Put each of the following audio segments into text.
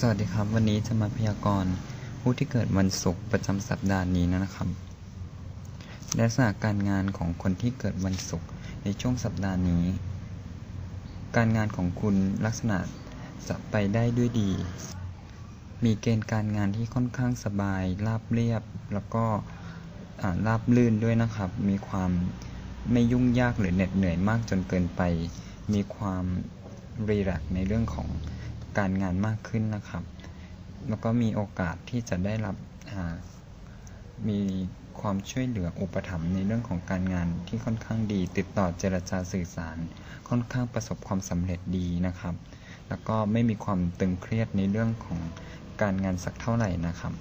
สวัสดีครับ วันนี้จะมาพยากรณ์ผู้ที่เกิดวันศุกร์ประจำสัปดาห์นี้นะครับลักษณะการงานของคนที่เกิดวันศุกร์ในช่วงสัปดาห์นี้ การงานของคุณลักษณะจะไปได้ด้วยดี มีเกณฑ์การงานที่ค่อนข้างสบายราบเรียบ แล้วก็ราบลื่นด้วยนะครับ มีความไม่ยุ่งยากหรือเหน็ดเหนื่อยมากจนเกินไป มีความรีแลกในเรื่องของ การงานมากขึ้นนะครับ แล้วก็มีโอกาสที่จะได้รับมีความช่วยเหลืออุปถัมภ์ในเรื่องของการงานที่ค่อนข้างดี ติดต่อเจรจาสื่อสาร ค่อนข้างประสบความสำเร็จดีนะครับ แล้วก็ไม่มีความตึงเครียดในเรื่องของการงานสักเท่าไหร่นะครับ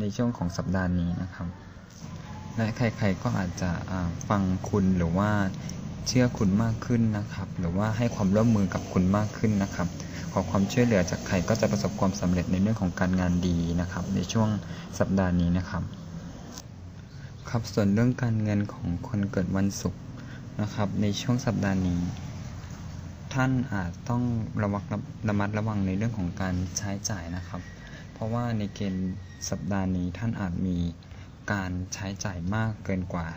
ในช่วงของสัปดาห์นี้นะครับ และใครๆก็อาจจะฟังคุณหรือว่า เชื่อคุณมากขึ้นนะครับ หรือว่าให้ความร่วมมือกับคุณมากขึ้นนะครับ ขอความช่วยเหลือจากใครก็จะประสบความสำเร็จในเรื่องของการงานดีนะครับ ในช่วงสัปดาห์นี้นะครับ ครับส่วนเรื่องการเงินของคนเกิดวันศุกร์นะครับ ในช่วงสัปดาห์นี้ ท่านอาจต้องระวังระมัดระวังในเรื่องของการใช้จ่ายนะครับ เพราะว่าในเกณฑ์สัปดาห์นี้ท่านอาจมีการใช้จ่ายมากเกินกว่า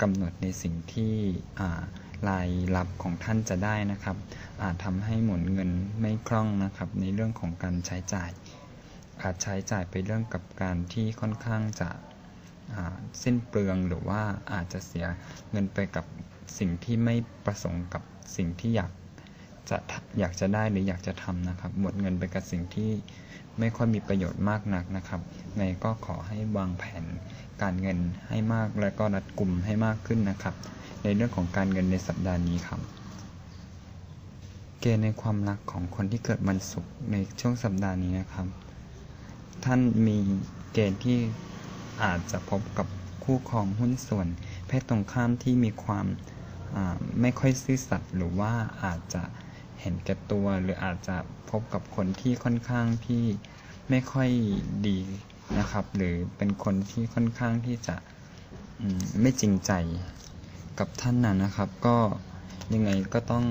กำหนดในสิ่งที่อ่ารายรับของท่านจะได้นะครับอาจทำให้หมุนเงินไม่คล่องนะครับ ในเรื่องของการใช้จ่าย อาจใช้จ่ายไปเรื่องกับการที่ค่อนข้างจะสิ้นเปลืองหรือว่าอาจจะเสียเงินไปกับสิ่งที่ไม่ประสงค์กับสิ่งที่อยาก จะอยากจะได้หรืออยากจะทำนะครับ หมดเงินไปกับสิ่งที่ไม่ค่อยมีประโยชน์มากนักนะครับในก็ขอให้วางแผนการเงินให้มากและก็รัดกลุ่มให้มากขึ้นนะครับ ในเรื่องของการเงินในสัปดาห์นี้ครับ เกณฑ์ในความรักของคนที่เกิดวันศุกร์ในช่วงสัปดาห์นี้นะครับ ท่านมีเกณฑ์ที่อาจจะพบกับคู่ครองหุ้นส่วน เพศตรงข้ามที่มีความไม่ค่อยซื่อสัตย์หรือว่าอาจจะ เห็นแก่ตัว หรืออาจจะพบกับคนที่ค่อนข้างที่ไม่ค่อยดีนะครับ หรือเป็นคนที่ค่อนข้างที่จะมไม่จริงใจกับท่านนะนะครับ ก็ยังไงก็ต้อง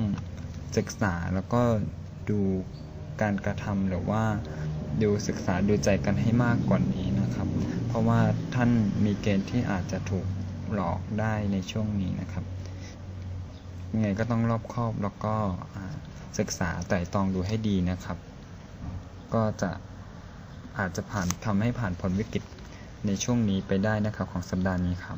ศึกษาแล้วก็ดูการกระทำหรือว่าดูศึกษาดูใจกันให้มากกว่านี้นะครับ เพราะว่าท่านมีเกณฑ์ที่อาจจะถูกหลอกได้ในช่วงนี้นะครับ ยังไงก็ต้องรอบคอบแล้วก็ศึกษาไต่ตองดูให้ดีนะครับ ก็จะอาจจะผ่านทำให้ผ่านพ้นวิกฤตในช่วงนี้ไปได้นะครับของสัปดาห์นี้ครับ